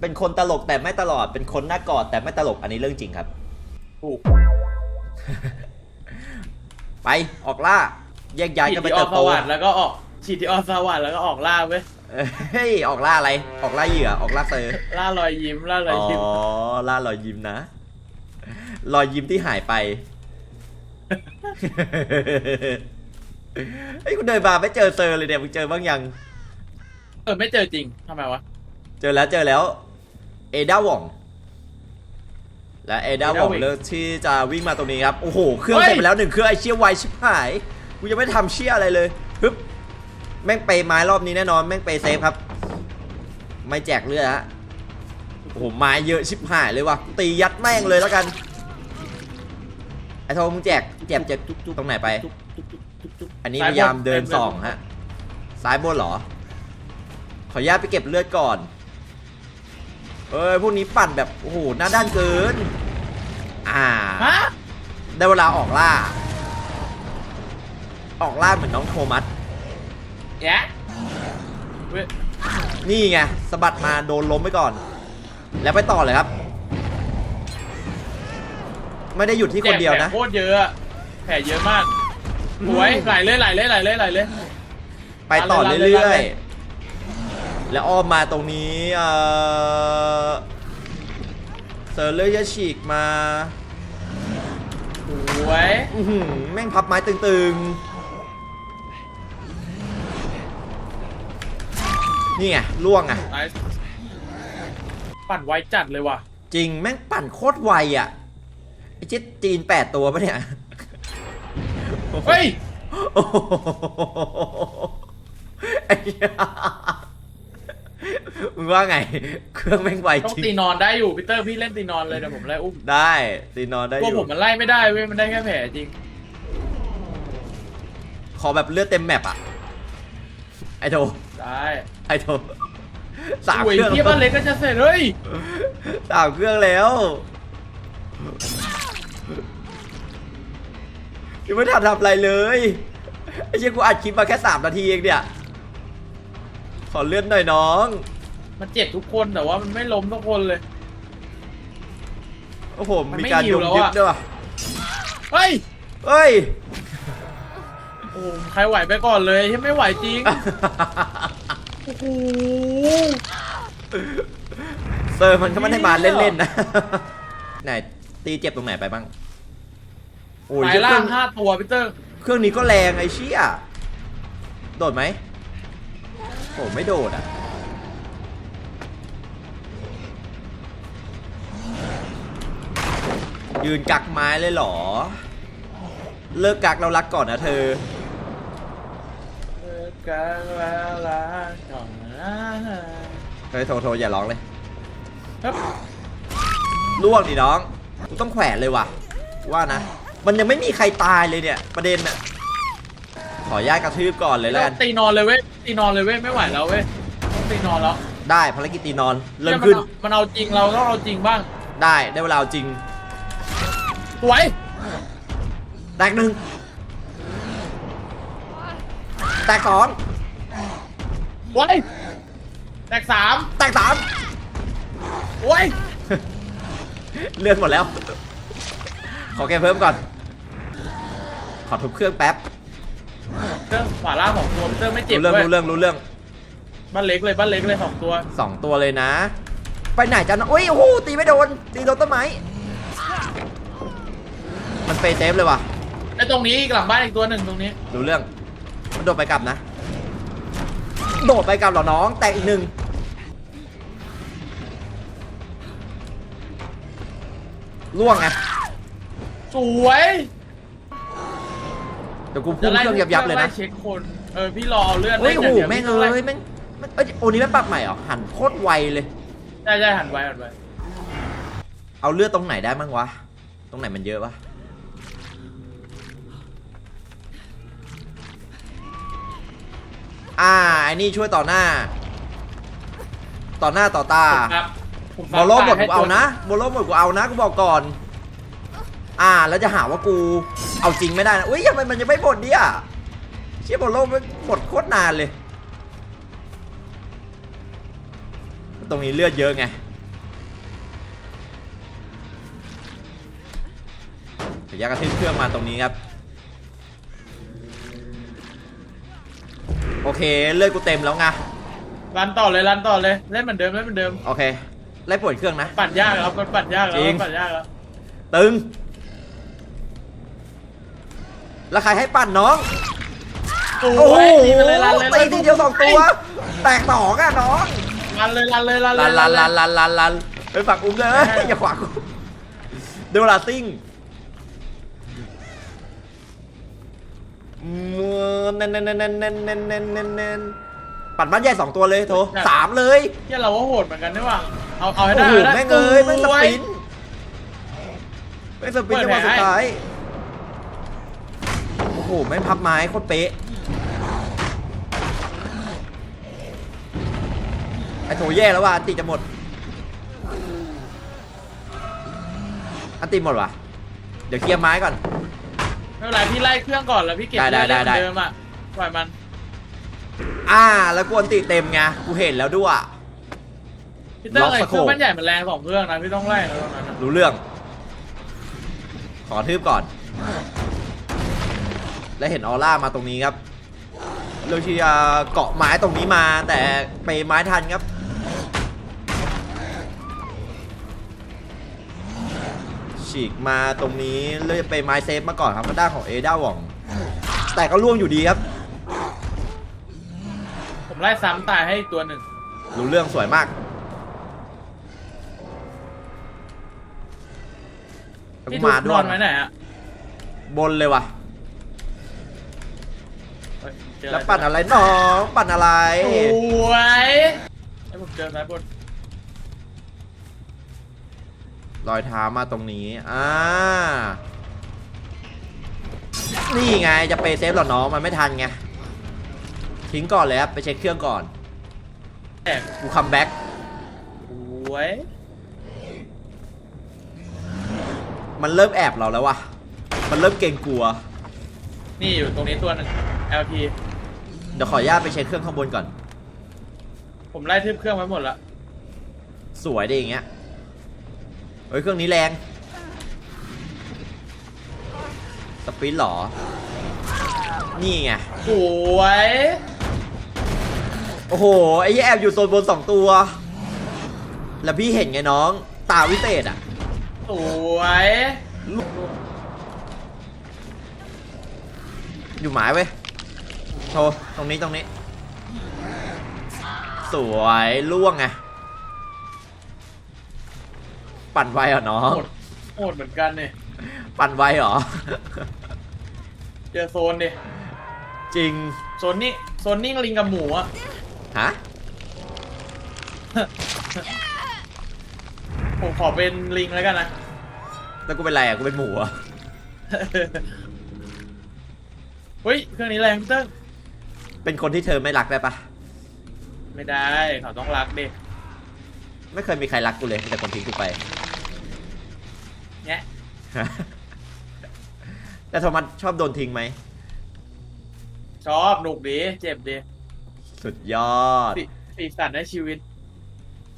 เป็นคนตลกแต่ไม่ตลอด เป็นคนหน้ากอดแต่ไม่ตลก อันนี้เรื่องจริงครับ ถูก ไปออกล่า แยกย้ายฉีดกันไปที่อเติอกบสโตวรรค์แล้วก็ออกฉีดที่ออกสวรรค์แล้วก็ออกล่าเว้ยเฮ้ย ออกล่าอะไร ออกล่าเหยื่อ ออกล่าเซอร์ ล่ารอยยิ้มล่ารอยอ๋อ ยิ้มล่ารอยยิ้มนะ รอยยิ้มที่หายไป เฮ้ยคุณเดินมาไม่เจอเซอร์เลยเนี่ยมึงเจอบ้างยัง เออไม่เจอจริงทำไมวะ เจอแล้วเจอแล้ว เอดาหว่องและเอดาหว่อง Ada Wong เลือกที่จะวิ่งมาตรงนี้ครับ โอ้โห เครื่องเฮ้ยเสร็จไปแล้วหนึ่งเครื่องไอเชี่ยไวชิบหาย กูยังไม่ทำเชี่ยอะไรเลยฮึบแม่งเปย์ไม้รอบนี้แน่นอน แม่งเปย์เซฟครับ ไม่แจกเลือดฮะ โอ้โห ไม้เยอะชิบหายเลยว่ะ ตียัดแม่งเลยแล้วกัน ไอ้โทมึงแจกแจกแจกตรงไหนไปจุ๊บจุ๊บจุ๊บจุ๊บจุ๊บอันนี้ซ้พยายามบเดินต็ลส่องฮะ ซ้ายบนเหรอ ขออนุญาตไปเก็บเลือดก่อน เอ้ยพวกนี้ปั่นแบบโอ้โหหน้าด้านเกิน อ่า ฮะได้เวลาออกล่า ออกล่าเหมือนน้องโทมัส แยะเว้ยนี่ไงสะบัดมาโดนล้มไปก่อน แล้วไปต่อเลยครับ ไม่ได้หยุดที่คนเดียวนะแผลโคตรเยอะอะแผลเยอะมากหวยไหลเลยไหลเลยไหลเลยไหลเลย ไปต่อรันเลยเรื่รันอเลยยๆ แล้วอ้อมมาตรงนี้เออเซอร์เลอร์จะฉีกมาหวยอื้อหือแม่งพับไม้ตึงๆ นี่ไงล่วงอะ ไนส์ปั่นไวจัดเลยว่ะ จริงแม่งปั่นโคตรไวอะไอ้เจ็ดจีนแปดตัวปะเนี่ย เฮ้ย โอ้โหไอ้เหี้ย มึงว่าไง เครื่องแม่งไวต้องจริงตีนอนได้อยู่พีเตอร์พี่เล่นตีนอนเลยเดี๋ยวผมไล่อุ้มได้ตีนอนได้อพวกยู่ผมมันไล่ไม่ได้เว้ยมันได้แค่แผลจริง ขอแบบเลือดเต็มแมปอะไอโทได้ไอโทสามหวยเครื่องเทียบ้านเล็กก็จะเสร็จเฮ้ยสามเครื่องแล้วยังไม่ทันทำอะไรเลยไอ้เชี่ยกูอัดคลิปมาแค่สามนาทีเองเนี่ยขอเลื่อนหน่อยน้อง มันเจ็บทุกคนแต่ว่ามันไม่ล้มทุกคนเลย โอ้โห มันมีไม่การหิยุวบแล้วยึดอะ ด้วยว่ะเฮ้ยเฮ้ย โอ้ใครไหวไปก่อนเลยที่ไม่ไหวจริงโอ้โหเซอร์มันก็ไม่ได้มาเล่นๆนะ ไหน ตีเจ็บตรงไหนไปบ้าง โอ้ยสายเครื่ล่าองงห้าตัวพีเตอร์เครื่องนี้ก็แรงไอ้เชี่ยโดดไหมโอ้ไม่โดดอะ ยืนกักไม้เลยเหรอ เลิกกักเรารักก่อนนะเธอเลิกกันแล้วลาก่อนนะเฮ้ยโทรโทรอย่าร้องเลยครับล่วงดิน้องกูต้องแขวนเลยว่ะว่านะ มันยังไม่มีใครตายเลยเนี่ย ประเด็นน่ะขออนุญาตกระทืบก่อนเลยแล้วกันตีนอนเลยเว้ยตีนอนเลยเว้ยไม่ไหวแล้วเว้ยต้องตีนอนแล้วได้ภารกิจตีนอน เริ่มขึ้นยมันเอามันเอาจริงเราต้องเอาจริงบ้าง ได้ได้เวลาเอาจริง สวยแตกหนึ่งแตกสองไว้ยแตกสามแตกสามโอ้ยเลื่อนหมดแล้ว ขอแกเพิ่มก่อน ขอทุบเครื่องแป๊บเครื่องขวาล่างสองตัวเครื่องไม่เจ็บรู้เรื่องเว้ยรู้เรื่องรู้เรื่องบ้านเล็กเลยบ้านเล็กเลยสองตัวสองตัวเลยนะ ไปไหนจันโอ้ยโอ้โหตีไม่โดนตีโดนต้นไม้ มันเฟย์เซฟเลยว่ะไอ้ตรงนี้อีกหลังบ้านอีกตัวหนึ่งตรงนี้รู้เรื่อง มันโดดไปกลับนะ โดดไปกลับเหรอน้อง แตกอีกหนึ่งล่วงไงสวยเดี๋ยวกูพุ่งเครื่องยับยับๆเลยนะ ไเช็คคนเออพี่รอเอาเลื่อนเฮ้ยโอ้โหดี๋วแม่งพี่เอ้ไล่ยแม่งแม่งเอ้ยโอ้นี้แม่งปรับใหม่เหรอหันโคตรไวเลยใช่ใช่หันไว้หันไว้เอาเลือดตรงไหนได้บ้างวะ ตรงไหนมันเยอะวะ อ่าไอ้นี่ช่วยต่อหน้า ต่อหน้าต่อตาบอลล็อกหมดกูเอานะบอลล็อกหมดกูเอานะกูบอกก่อน อ่าแล้วจะหาว่ากูเอาจริงไม่ได้นะอุ้ยยังไงมันยังไม่หมดเนี่ยเชี่ยบอลโลมันหมดโคตรนานเลย ตรงนี้เลือดเยอะไงระยะกระทิ้เครื่องมาตรงนี้ครับ เคเลือดกูเต็มแล้วไงรันต่อเลยรันต่อเลยเล่นเหมือนเดิมเล่นเหมือนเดิม โอเคไล่ปวดเครื่องนะ ปั่นยากแล้วมันปั่นยากแล้วจริง มันปั่นยากแล้วตึงแล้วใครให้ปั่นน้องโอ้โอ้โหยตีไปเลยรันเลยตีทีเดียวสองตัว แตกสองอะน้องรันเลยรันเลยรันเลลัยนลันลันลันลันลันไปฝักอุ้มเลยใช่อย่าขวางกูดูลาซิ่ง มเน้นเน้นเน้นเน้นเน้นเน้นเน้นเน้นเน้นปั่นบ้านใหญ่สองตัวเลยโถสามเลยที่เราว่าโหดเหมือนกันนี่หว่าเอาเอาให้โอ้ได้โหแม่งเอ้ยแม่งสปินต์แม่งสปินจังหวะสุดท้ายโอ้โหแม่งพับไม้โคตรเป๊ะไอ้โถแย่แล้วว่ะอันติจะหมดอันติหมดว่ะเดี๋ยวเคลียร์ไม้ก่อน ไม่เป็นไรพี่ไล่เครื่องก่อนแล้วพี่เก็บได้ได้เลือดได้เล่นเหมือนเดิมอะปล่อยมันอ่า แล้วกวนติเต็มไง กูเห็นแล้วด้วย พี่เติ้งล็อกไอ้สเคโคปรื่องมันใหญ่มันแรงสองเครื่องนะพี่ต้องไล่นะตรงนั้นนะรู้เรื่อง ขอทืบก่อน และเห็นออร่ามาตรงนี้ครับ เราที่จะเกาะไม้ตรงนี้มา แต่ไปไม้ทันครับ ฉีกมาตรงนี้เลยไปไม้เซฟมาก่อนครับทางด้านของเอด้าหว่อง แต่ก็ล่วงอยู่ดีครับ ผมไล่ซ้ำตายให้อีกตัวหนึ่งรู้เรื่องสวยมากแล้วพี่กูทุกมาด้นวอยนไว้ไหนอะบนเลยว่ะ เฮ้ยเจอแล้วปั่นอะไรน้อง ปั่นอะไร สวยไอ้ผมเจอสายบน รอยเท้ามาตรงนี้ อ่า นี่ไงจะเปย์เซฟเหรอน้องมันไม่ทันไง ทิ้งก่อนเลยครับไปเช็คเครื่องก่อนแตกกูคัมแบ็กสวยมันเริ่มแอบเราแล้ววะมันเริ่มเกรงกลัว นี่อยู่ตรงนี้ตัวหนึ่ง LP เดี๋ยวขออนุญาตไปเช็คเครื่องข้างบนก่อน ผมไล่ทึบเครื่องไว้หมดละ สวยดีอย่างเงี้ย เฮ้ยเครื่องนี้แรง สปรินต์เหรอ นี่ไง สวยโอ้โห ไอ้เหี้ยแอบอยู่โซนบนสองตัว แล้วพี่เห็นไงน้อง ตาวิเศษอะ สวยอยู่หมายเว้ยโชว์ตรงนี้ตรงนี้ สวยล่วงไง ปั่นไวเหรอน้องโหดโหดเหมือนกันเนี่ยปั่นไวเหรอ เจอโซนดิจริงโซนนี่โซนนิ่งลิงกับหมูอะฮะผมขอเป็นลิงแล้วกันนะ แล้วกูเป็นไรอะกูเป็นหมูอะเฮ้ยเครื่องนี้แรงพี่เติ้งเป็นคนที่เธอไม่รักได้ปะไม่ได้เขาต้องรักดิไม่เคยมีใครรักกูเลยมีแต่คนทิ้งกูไป แงะแต่โทมัสชอบโดนทิ้งไหม ชอบหนุกดี เจ็บดีสุดยอด สีสีสันในชีวิต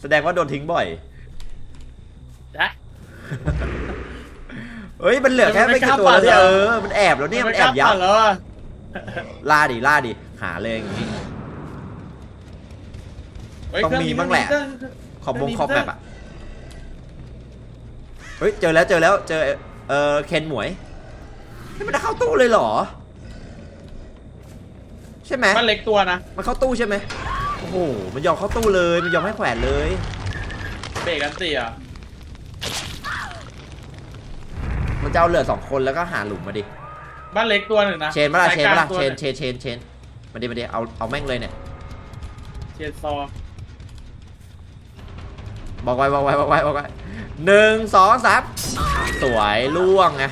แสดงว่าโดนทิ้งบ่อย นะ เฮ้ย มันเหลือแค่ไม่กี่ตัวแล้วเนี่ยเออ มันแอบแล้วเนี่ยมันแอบยัไกบล้าปั่นแล้วอะล่าดิล่าดิหาเลยอย่างงี้ เฮ้ยต้องมีบ้างแหละ เครื่องขอบบงคอมแมปอะเฮ้ยเจอแล้วเจอแล้วเจอเออเคนหมวยนี่มันจะเข้าตู้เลยเหรอ ใช่ไหมมันเล็กตัวนะ มันเข้าตู้ใช่ไหมโอ้โหมันยอมเข้าตู้เลยมันยอมให้แขวนเลยเบรกกันเสียมันจะเอาเหลือสองคนแล้วก็หาหลุมมาดิบ้านเล็กตัวหนึ่งนะเชนมาละสายเชนมาละกลงตัวเชนหงเชนเชนเชนมาดิมาดิเอาเอาแม่งเลยเนี่ยเชนซอบอกไว้บอกไว้บอกไว้บอกไว้ หนึ่งสองสามสวยล่วงไง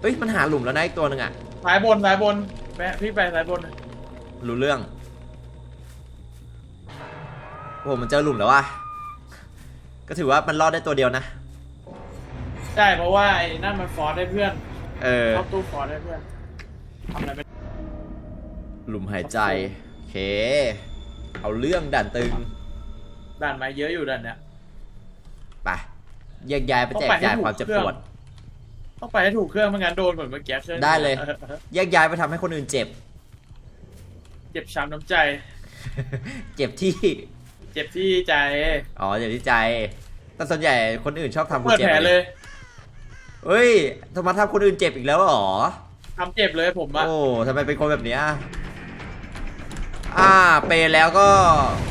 เฮ้ยมันหาหลุมแล้วนะอีกตัวหนึ่งอะสายบนสายบนแปะพี่ไปสายบนรู้เรื่องโอ้โหมันเจอหลุมแล้วว่ะก็ถือว่ามันรอดได้ตัวเดียวนะ ใช่เพราะว่าไอ้นั่นมันฟอร์สได้เพื่อนเออเข้าตู้ฟอร์สได้เพื่อนทำอะไรไม่ได้หลุมหายใจโอเค เอาเรื่องด่านตึง ด่านไม้เยอะอยู่ด่านเนี้ย ไปแยกย้ายไปแจกจ่ายความเจ็บปวด ต้องไปให้ถูกเครื่องไม่งั้นโดนเหมือนเมื่อกี้เครื่องได้เลยออออแยกย้ายไปทำให้คนอื่นเจ็บ เจ็บช้ำน้ำใจ เจ็บที่ เจ็บที่ใจ อ๋อ เจ็บที่ใจ แต่ส่วนใหญ่คนอื่นชอบทำกูเปิดเจ็บแผลเลยเฮ้ยทำไมทำคนอื่นเจ็บอีกแล้วเหรอทำเจ็บเลยผมอะโอ้ทำไมเป็นคนแบบเนี้ยอ่า เปย์แล้วก็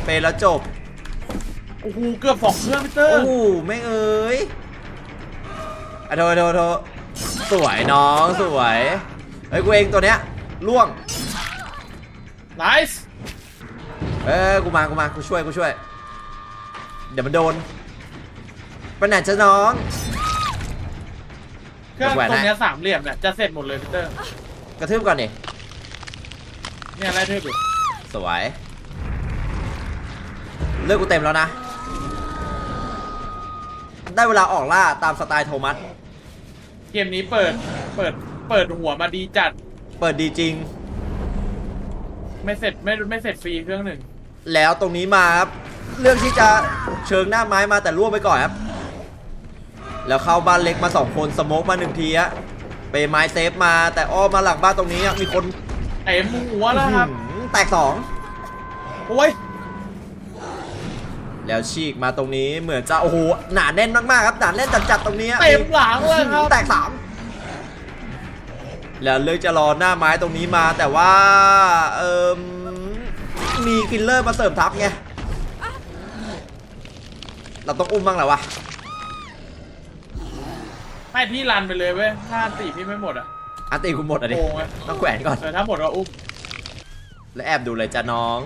เปย์แล้วจบ โอ้โหเกือบสองเครื่องพี่เตอโอ้ร์โหไม่งเอ้ยอะโทโทโทสวยน้องสวยเฮ้ยกูเองตัวเนี้ยล่วง ไนส์เออกูมา กูมา กูช่วย กูช่วย เดี๋ยวมันโดนไปไหนจะน้อง เครื่องแหวนตรงเนี้ให้ยสามเหลี่ยมเนี่ยจะเสร็จหมดเลยพี่เตอร์กระทืบก่อนดิเนี่ยไล่เทือบอยู่สวย เลือกกูเต็มแล้วนะ ได้เวลาออกล่าตามสไตล์โทมัส เกมนี้เปิด เปิด เปิดหัวมาดีจัด เปิดดีจริง ไม่เสร็จไม่ไม่เสร็จฟรีเครื่องหนึ่ง แล้วตรงนี้มาครับ เรื่องที่จะเชิงหน้าไม้มาแต่ร่วงไปก่อนครับ แล้วเข้าบ้านเล็กมาสองคนสโมกมาหนึ่งทีฮะเปย์ไม้เซฟมาแต่อ้อมมาหลังบ้านตรงนี้อะมีคนเต็มหัวแล้วครับ อื้อหือแตกสอง โอ้ย แล้วฉีกมาตรงนี้เหมือนจะโอ้โหหนาแน่นมากๆครับหนาแน่นจัดๆตรงนี้เต็มหลังเลยครับแตกสามแล้วเลือกจะรอหน้าไม้ตรงนี้มาแต่ว่าเอิมมีคิลเลอร์มาเสริมทัพไงเราต้องอุ้มบ้างแหละวะให้พี่รันไปเลยเว้ยถ้าตีพี่ไม่หมดอะอันตีกูหมดอะดิโกงเว้ยต้องแขวนก่อนเออถ้าหมดก็อุ้มแล้วแอบดูเลยจ้ะน้อง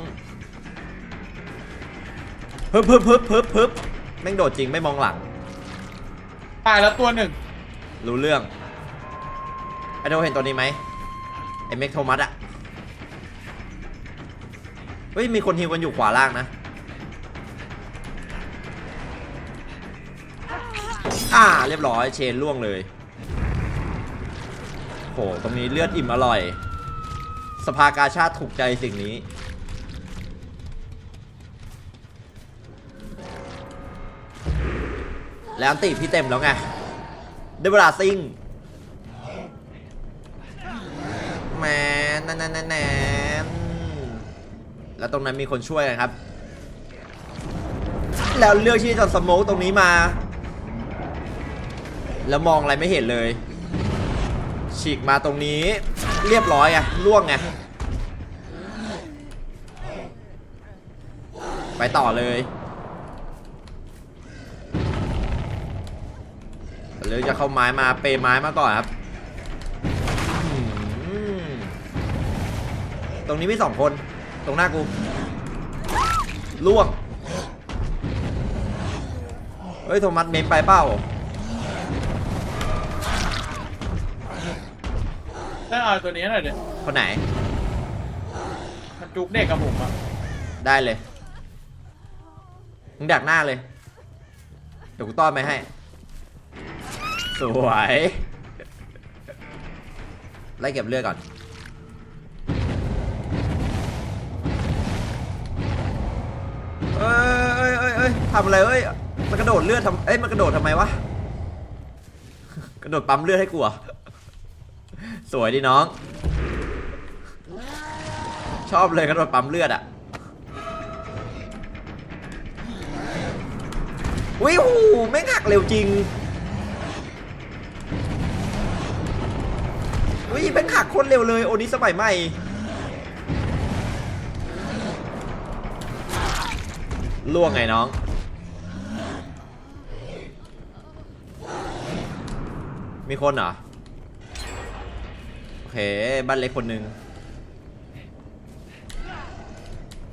ฮึบฮึบฮึบฮึบฮึบแม่งโดดจริงไม่มองหลัง ตายแล้วตัวหนึ่งรู้เรื่องไอโดเห็นตัวนี้ไหมไอเมกโทมัสอะเฮ้ยมีคนฮิวกันอยู่ขวาล่างนะอ่าเรียบร้อยเชนล่วงเลยโหตรงนี้เลือดอิ่มอร่อย สภากาชาติถูกใจสิ่งนี้ แล้วอันติพี่เต็มแล้วไงได้เวลาซิ่งแมนนนแนนแนนแล้วตรงนั้นมีคนช่วยครับ แล้วเลือกที่จะสโมกตรงนี้มา แล้วมองอะไรไม่เห็นเลย ฉีกมาตรงนี้เรียบร้อยอะล่วงไงไปต่อเลย เลือกจะเข้าไม้มาเปไม้มาก่อนครับอืมตรงนี้มีสองคน ตรงหน้ากูล่วง เฮ้ยโทมัสเมมไปเป้าถ้าเอาตัวนี้หน่อยเดี๋ยวคนไหน มันจุกเด็กกับผมอะ ได้เลย มึงดักหน้าเลย เดี๋ยวกูต้อนไปให้ สวยไล่เก็บเลือดก่อน เอ้ยเอ้ยเอ้ยทำอะไรเอ้ย มันกระโดดเลือดทำเอ้ย มันกระโดดทำไมวะ กระโดดปั๊มเลือดให้กูเหรอสวยดีน้อง ชอบเลยกระโดดปั๊มเลือดอะวิวไม่งหักเร็วจริง วิแม่งหักโคตรเร็วเลย โอนี้สมัยใหม่ล่วงไงน้อง มีคนเหรอ โอเค บ้านเล็กคนหนึ่ง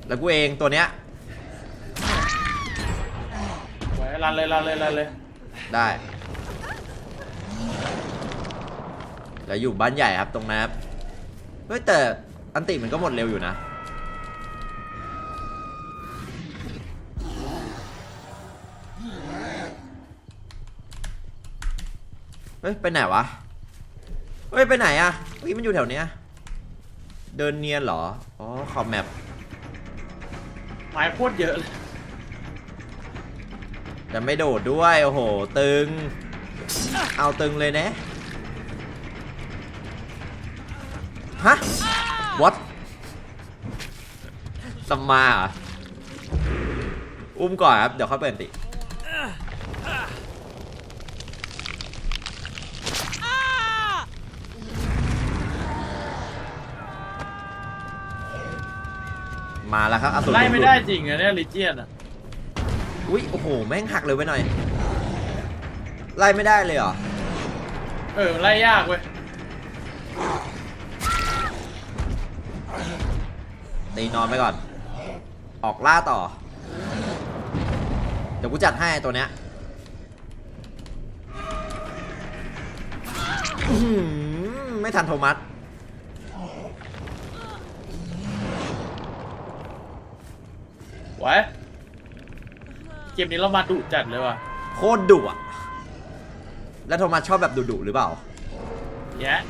แล้วกูเองตัวเนี้ยไว้รันเลยรันเลยรันเลย ได้ แล้วอยู่บ้านใหญ่ครับตรงนั้นครับเฮ้ยแต่อันติมันก็หมดเร็วอยู่นะ เฮ้ย ไปไหนวะ เฮ้ย ไปไหนอะเฮ้ยมันอยู่แถวเนี้ย เดินเนียนเหรอ อ๋อ ขอบแมปไม้โคตรเยอะเลยแต่ไม่โดดด้วย โอ้โห ตึง เอาตึงเลยนะ ฮะ what สมมาเหรออุ้มก่อนครับ เดี๋ยวเขาเปิดอันติมาแล้วครับอสูรไล่ไม่ได้จริงอะเนี่ยลิเจียนอะอุ้ยโอ้โห แม่งหักเลยไว้หน่อย ไล่ไม่ได้เลยเหรอ เออไล่ยากเว้ย ตีนอนไปก่อน ออกล่าต่อ เดี๋ยวกูจัดให้ตัวเนี้ยอื้อหือไม่ทันโทมัสไหวเกมนี้เรามาดุจัดเลยว่ะ โคตรดุอะ แล้วโทมัสชอบแบบดุๆหรือเปล่า แยะ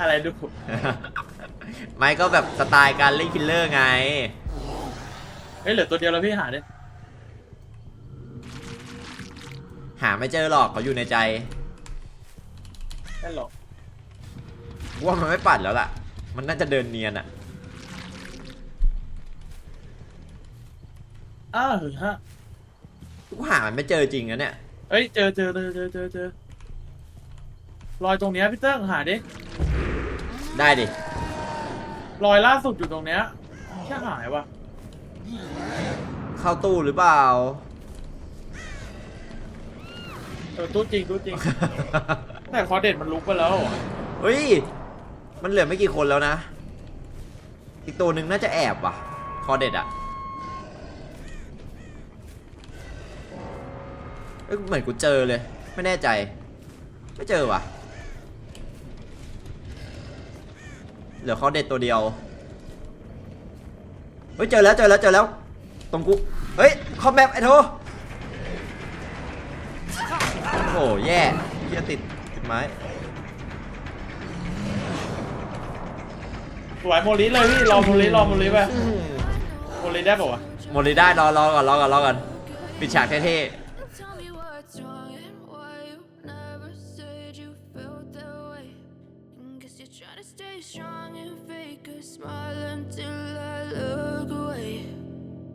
อะไรดุ ไม่ก็แบบสไตล์การเล่นคิลเลอร์ไงเฮ้ยเหลือตัวเดียวแล้วพี่หาดิหาไม่เจอหรอกเขาอยู่ในใจไม่หรอกว่ามันไม่ปัดแล้วล่ะ มันน่าจะเดินเนียนอะอ้าวฮะกูหามันไม่เจอจริงนะเนี่ยเฮ้ยเจอเจอเจอเจอเจอเจอรอยตรงเนี้ยพี่เติ้งหาดิได้ดิ รอยล่าสุดอยู่ตรงเนี้ยแค่หายว่ะเข้าตู้หรือเปล่า เออตู้จริงตู้จริง แต่คอเด็ดมันลุกไปแล้วอะเฮ้ย มันเหลือไม่กี่คนแล้วนะ อีกตัวหนึ่งน่าจะแอบว่ะ คอเด็ดอะเอ้ยเหมือนกูเจอเลย ไม่แน่ใจ ไม่เจอว่ะ เหลือคอเด็ดตัวเดียว เฮ้ยเจอแล้วเจอแล้วเจอแล้ว ตรงกู เฮ้ยคอมแมปไอ้โทโอ้โหแย่เฮียติดติดไม้สวยโมลิเลยพี่รอโมลิรอโมลิไปโมลิได้ป่าวะหมดเลยได้รอรอก่อนรอก่อนรอก่อนปิดฉากเท่ Tell